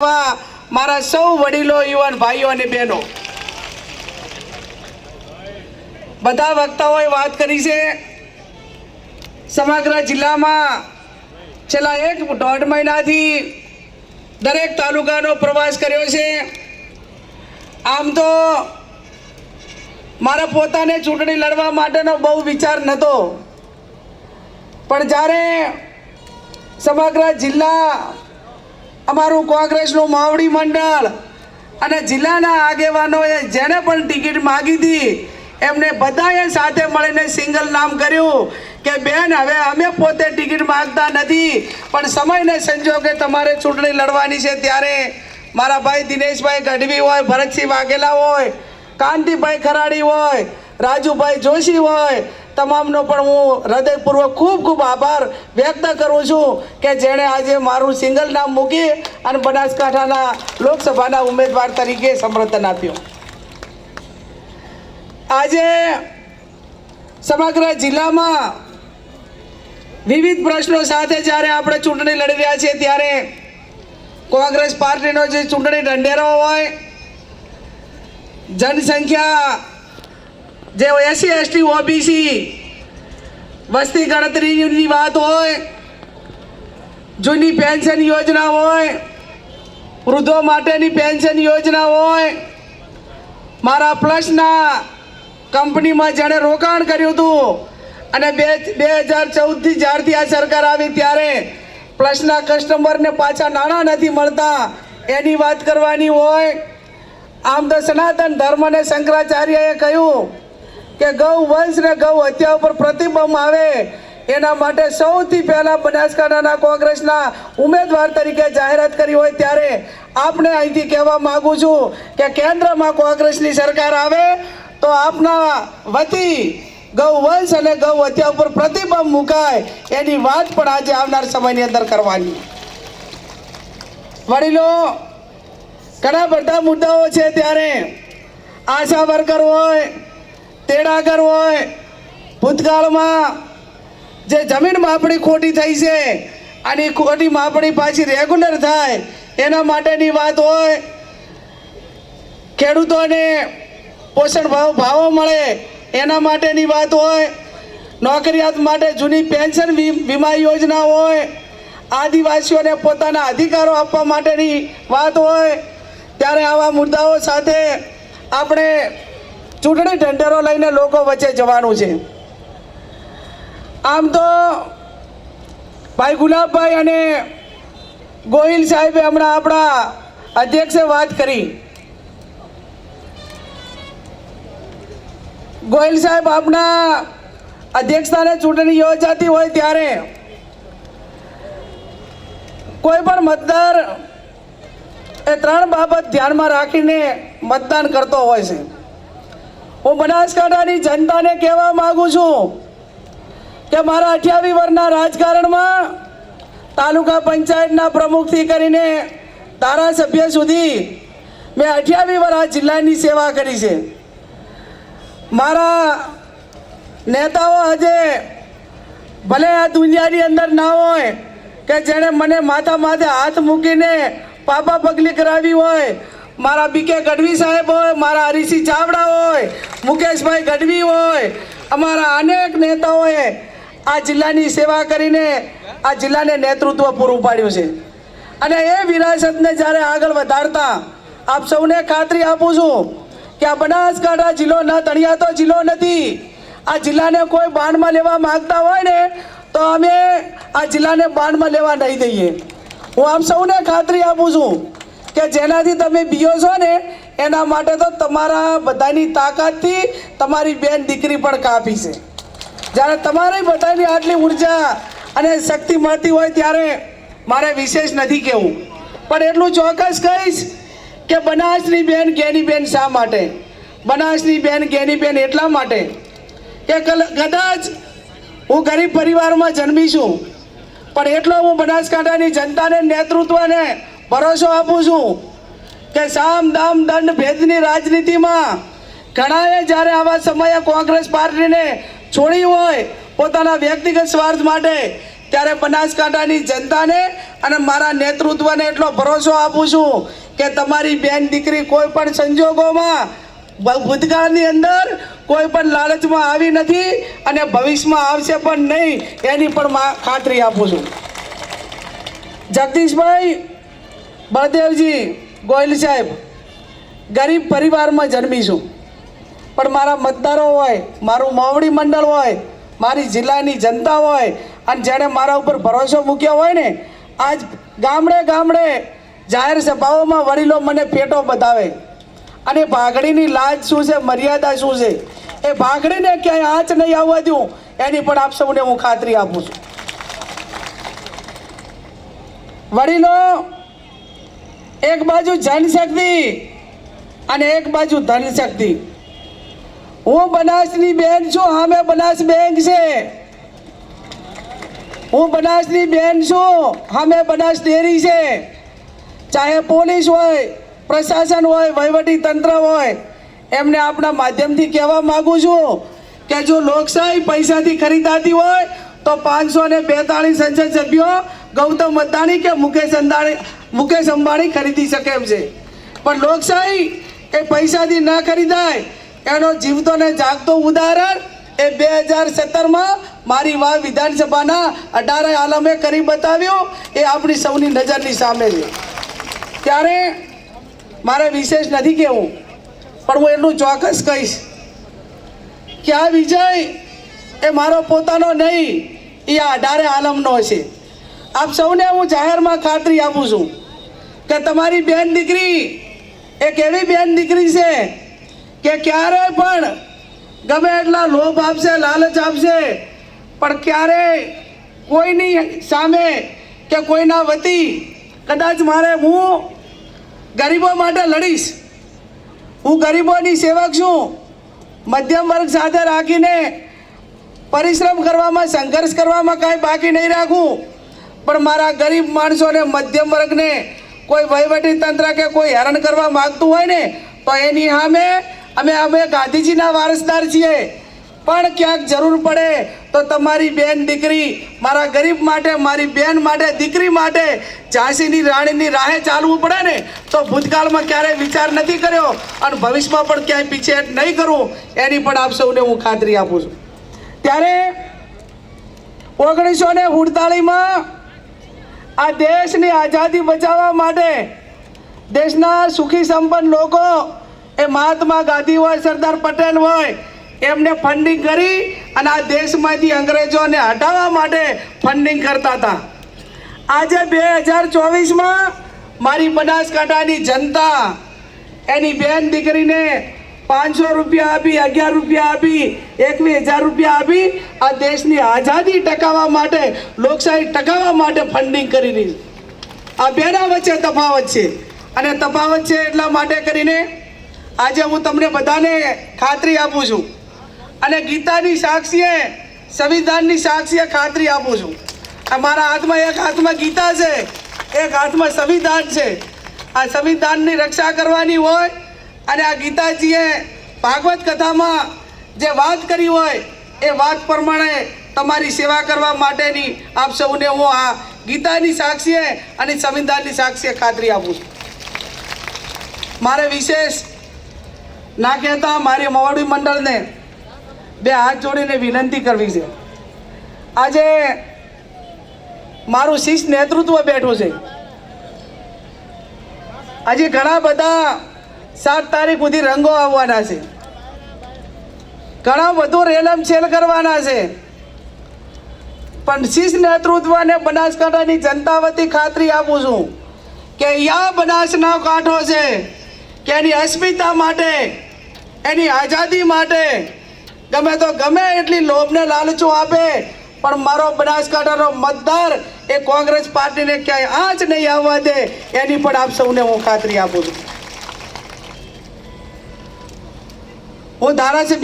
મારા સૌ વડીલો, યુવાન ભાઈઓ અને બહેનો. બધા વક્તાઓએ વાત કરી છે, સમગ્ર જિલ્લામાં છેલ્લા એક દોઢ મહિનાથી દરેક તાલુકાનો પ્રવાસ કર્યો છે. આમ તો મારા પોતાને ચૂંટણી લડવા માટેનો બહુ વિચાર નહોતો પણ જ્યારે સમગ્ર જિલ્લા અમારું કોંગ્રેસનું માવડી મંડળ અને જિલ્લાના આગેવાનોએ જેને પણ ટિકિટ માગી હતી, એમને બધાએ સાથે મળીને સિંગલ નામ કર્યું કે, બેન, હવે અમે પોતે ટિકિટ માગતા નથી, પણ સમયને સંજોગે તમારે ચૂંટણી લડવાની છે ત્યારે મારા ભાઈ દિનેશભાઈ ગઢવી હોય, ભરતસિંહ વાઘેલા હોય, કાંતિભાઈ ખરાડી હોય, રાજુભાઈ જોશી હોય તમામનો પણ હું હૃદયપૂર્વક ખૂબ ખૂબ આભાર વ્યક્ત કરું છું કે જેણે આજે મારું સિંગલ નામ મૂકી અને બનાસકાંઠાના લોકસભાના ઉમેદવાર તરીકે સમર્થન આપ્યું. આજે સમગ્ર જિલ્લામાં વિવિધ પ્રશ્નો સાથે જ્યારે આપણે ચૂંટણી લડી રહ્યા છીએ ત્યારે કોંગ્રેસ પાર્ટીનો જે ચૂંટણી ઢંઢેરો હોય, જનસંખ્યા જે એસસી એસટી, ઓબીસી વસ્તી ગણતરીની વાત હોય, જૂની પેન્શન યોજના હોય, વૃદ્ધો માટેની પેન્શન યોજના હોય, મારા પ્લસના કંપનીમાં જેણે રોકાણ કર્યું હતું અને બે બે હજાર ચૌદથી જ્યારથી આ સરકાર આવી ત્યારે પ્લસના કસ્ટમરને પાછા નાણાં નથી મળતા. એની વાત કરવાની હોય, આમ તો સનાતન ધર્મ અને શંકરાચાર્યએ કહ્યું કે ગૌ વંશ ને ગૌ હત્યા ઉપર પ્રતિબંધ આવે, એના માટે સૌથી પહેલા બનાસકાંઠાના કોંગ્રેસના ઉમેદવાર તરીકે જાહેરાત કરી હોય ત્યારે આપને અહીંથી કહેવા માગું છું કે કેન્દ્રમાં કોંગ્રેસની સરકાર આવે, તો આપના વતી ગૌ વંશ અને ગૌ હત્યા ઉપર પ્રતિબંધ મુકાય, એની વાત પણ આજે આવનાર સમયની અંદર કરવાની. વડીલો, ઘણા બધા મુદ્દાઓ છે ત્યારે આશા વર્કર હોય તેડાગર હોય, ભૂતકાળમાં જે જમીન માપણી ખોટી થઈ છે અને ખોટી માપણી પાછી રેગ્યુલર થાય, એના માટેની વાત હોય, ખેડૂતોને પોષણ ભાવ, ભાવો મળે, એના માટેની વાત હોય, નોકરિયાત માટે જૂની પેન્શન વીમા યોજના હોય, આદિવાસીઓને પોતાના અધિકારો આપવા માટેની વાત હોય, ત્યારે આવા મુદ્દાઓ સાથે આપણે ચૂંટણી ઢંઢેરો લઈને લોકો વચ્ચે જવાનું છે. આમ તો ભાઈ ગુલાબભાઈ અને ગોહિલ સાહેબે હમણાં આપણા અધ્યક્ષે વાત કરી. ગોહિલ સાહેબ આપના અધ્યક્ષતાને ચૂંટણી યોજાતી હોય ત્યારે કોઈ પણ મતદાર એ ત્રણ બાબત ધ્યાનમાં રાખીને મતદાન કરતો હોય છે. હું બનાસકાંઠાની જનતાને કહેવા માગું છું કે મારા અઠ્યાવી વર્ષના રાજકારણમાં તાલુકા પંચાયતના પ્રમુખથી કરીને ધારાસભ્ય સુધી મેં અઠ્યાવી વર્ષ આ જિલ્લાની સેવા કરી છે. મારા નેતાઓ આજે ભલે આ દુનિયાની અંદર ના હોય કે જેણે મને માથા માથે હાથ મૂકીને પાપા પગલી કરાવી હોય મારા બીકે ગઢવી સાહેબ હોય, મારા હરીસિંહ ચાવડા હોય, મુકેશભાઈ ગઢવી હોય, અમારા અનેક નેતાઓએ આ જિલ્લાની સેવા કરીને આ જિલ્લાને નેતૃત્વ પૂરું પાડ્યું છે. અને એ વિરાસતને જ્યારે આગળ વધારતા આપ સૌને ખાતરી આપું છું કે આ બનાસકાંઠા જિલ્લો ન તણિયાતો જિલ્લો નથી. આ જિલ્લાને કોઈ બાણમાં લેવા માગતા હોય ને, તો અમે આ જિલ્લાને બાણમાં લેવા નહીં દઈએ. હું આપ સૌને ખાતરી આપું છું કે જેનાથી તમે બીઓ છો ને, એના માટે તો તમારા બધાની તાકાતથી તમારી બેન દીકરી પણ કાપી છે. જ્યારે તમારી બધાની આટલી ઊર્જા અને શક્તિ મળતી હોય ત્યારે મારે વિશેષ નથી કહેવું. પણ એટલું ચોક્કસ કહીશ કે બનાસની બેન, ગેની બેન શા માટે? બનાસની બેન, ગેની બેન એટલા માટે કે કદાચ હું ગરીબ પરિવારમાં જન્મી છું, પણ એટલો હું બનાસકાંઠાની જનતાને નેતૃત્વને ભરોસો આપું છું કે સામ દામ દંડ ભેદની રાજનીતિમાં ઘણાએ જ્યારે આવા સમયે કોંગ્રેસ પાર્ટીને છોડી હોય પોતાના વ્યક્તિગત સ્વાર્થ માટે, ત્યારે બનાસકાંઠાની જનતાને અને મારા નેતૃત્વને એટલો ભરોસો આપું છું કે તમારી બેન દીકરી કોઈ પણ સંજોગોમાં ભૂતકાળની અંદર કોઈ પણ લાલચમાં આવી નથી અને ભવિષ્યમાં આવશે પણ નહીં, એની પણ ખાતરી આપું છું. જગદીશભાઈ બળદેવજી, ગોયલ સાહેબ, ગરીબ પરિવારમાં જન્મી છું. પણ મારા મતદારો હોય, મારું મોવડી મંડળ હોય, મારી જિલ્લાની જનતા હોય, અને જેણે મારા ઉપર ભરોસો મૂક્યો હોય ને, આજ ગામડે ગામડે જાહેર સભાઓમાં વડીલો મને પેટો બતાવે. અને ભાગડીની લાજ શું છે, મર્યાદા શું છે? એ ભાગડીને ક્યાંય આંચ નહીં આવવા દઉં, એની પણ આપ સૌને હું ખાતરી આપું છું. વડીલો એક બાજુ જનશક્તિ અને એક બાજુ ધનશક્તિ. હું બનાસની બેન છું સામે બનાસ બેંક છે. હું બનાસની બેન છું સામે બનાસ ડેરી છે. ચાહે પોલીસ હોય, પ્રશાસન હોય, વહીવટી તંત્ર હોય, એમને આપણા માધ્યમથી કહેવા માગું છું કે જો લોકશાહી પૈસાથી ખરીદાતી હોય, તો પાંચસો ને બેતાળીસ સંસદ સભ્યો ગૌતમ અદાણી કે મુકેશ અંદાણી મુકેશ અંબાણી ખરીદી શકે એમ છે. પણ લોકશાહી એ પૈસાથી ના ખરીદાય. એનો જીવતો ને જાગતો ઉદાહરણ એ બે હજાર સત્તરમાં મારી વાવ વિધાનસભાના અઢારે આલમે કરી બતાવ્યું. એ આપણી સૌની નજરની સામે છે. ત્યારે મારે વિશેષ નથી કહેવું, પણ હું એટલું ચોક્કસ કહીશ કે આ વિજય એ મારો પોતાનો નહીં, એ આ અઢારે આલમનો છે આપ સૌને હું જાહેરમાં ખાતરી આપું છું. કે તમારી બેન દીકરી એક એવી બેન દીકરી છે? કે ક્યારે પણ ગમે એટલા લોભ આપશે, લાલચ આપશે, પણ ક્યારે કોઈની સામે કે કોઈના વતી કદાચ મારે હું ગરીબો માટે લડીશ. હું ગરીબોની સેવક છું. મધ્યમ વર્ગ સાથે રાખીને પરિશ્રમ કરવામાં, સંઘર્ષ કરવામાં કાંઈ બાકી નહીં રાખું. પણ મારા ગરીબ માણસોને મધ્યમ વર્ગને કોઈ વહીવટી તંત્ર કે કોઈ હેરાન કરવા માગતું હોય ને, તો એની સામે અમે અમે ગાંધીજીના વારસદાર છીએ. પણ ક્યાંક જરૂર પડે તો તમારી બેન દીકરી મારા ગરીબ માટે, મારી બેન માટે, દીકરી માટે ઝાંસીની રાણીની રાહે ચાલવું પડે ને, તો ભૂતકાળમાં ક્યારેય વિચાર નથી કર્યો અને ભવિષ્યમાં પણ ક્યાંય પીછેહટ નહીં કરું, એની પણ આપ સૌને હું ખાતરી આપું છું. ત્યારે ઓગણીસો ને આ દેશની આઝાદી બચાવવા માટે દેશના સુખી સંપન્ન લોકો એ મહાત્મા ગાંધી હોય, સરદાર પટેલ હોય, એમને ફંડિંગ કરી અને આ દેશમાંથી અંગ્રેજોને હટાવવા માટે ફંડિંગ કરતા હતા. આજે બે હજાર ચોવીસમાં મારી બનાસકાંઠાની જનતા એની બેન દીકરીને પાંચસો રૂપિયા આપી, અગિયાર રૂપિયા આપી એકવીસ હજાર રૂપિયા આપી, આ દેશની આઝાદી ટકાવવા માટે, લોકશાહી ટકાવવા માટે ફંડિંગ કરી રહી આ બેના વચ્ચે તફાવત છે. અને તફાવત છે એટલા માટે કરીને આજે હું તમને બધાને ખાતરી આપું છું. અને ગીતાની સાક્ષીએ, સંવિધાનની સાક્ષીએ ખાતરી આપું છું. મારા હાથમાં એક હાથમાં ગીતા છે, એક હાથમાં સંવિધાન છે. આ સંવિધાનની રક્ષા કરવાની હોય અને આ ગીતાજીએ ભાગવત કથામાં જે વાત કરી હોય, એ વાત પ્રમાણે તમારી સેવા કરવા માટેની આપ સૌને હું આ ગીતાની સાક્ષીએ અને સંવિધાનની સાક્ષીએ ખાતરી આપું છું. મારે વિશેષ ના કહેતા મારી મોવડી મંડળને બે હાથ જોડીને વિનંતી કરવી છે. આજે મારું શિષ્ટ નેતૃત્વ બેઠું છે. આજે ઘણા બધા સાત તારીખ સુધી રંગો આવવાના છે. ઘણા વધુ રેલમ છેલ કરવાના છે. પણ શિષ્ટ નેતૃત્વને બનાસકાંઠાની જનતા વતી ખાતરી આપું છું કે યા બનાસનો કાંઠો છે કે એની અસ્મિતા માટે, એની આઝાદી માટે, ગમે તો ગમે એટલી લોભને લાલચો આપે, પણ મારો બનાસકાંઠાનો મતદાર એ કોંગ્રેસ પાર્ટીને ક્યાંય આંચ નહીં આવવા દે, એની પણ આપ સૌને હું ખાતરી આપું છું. હું ધારાસભ્ય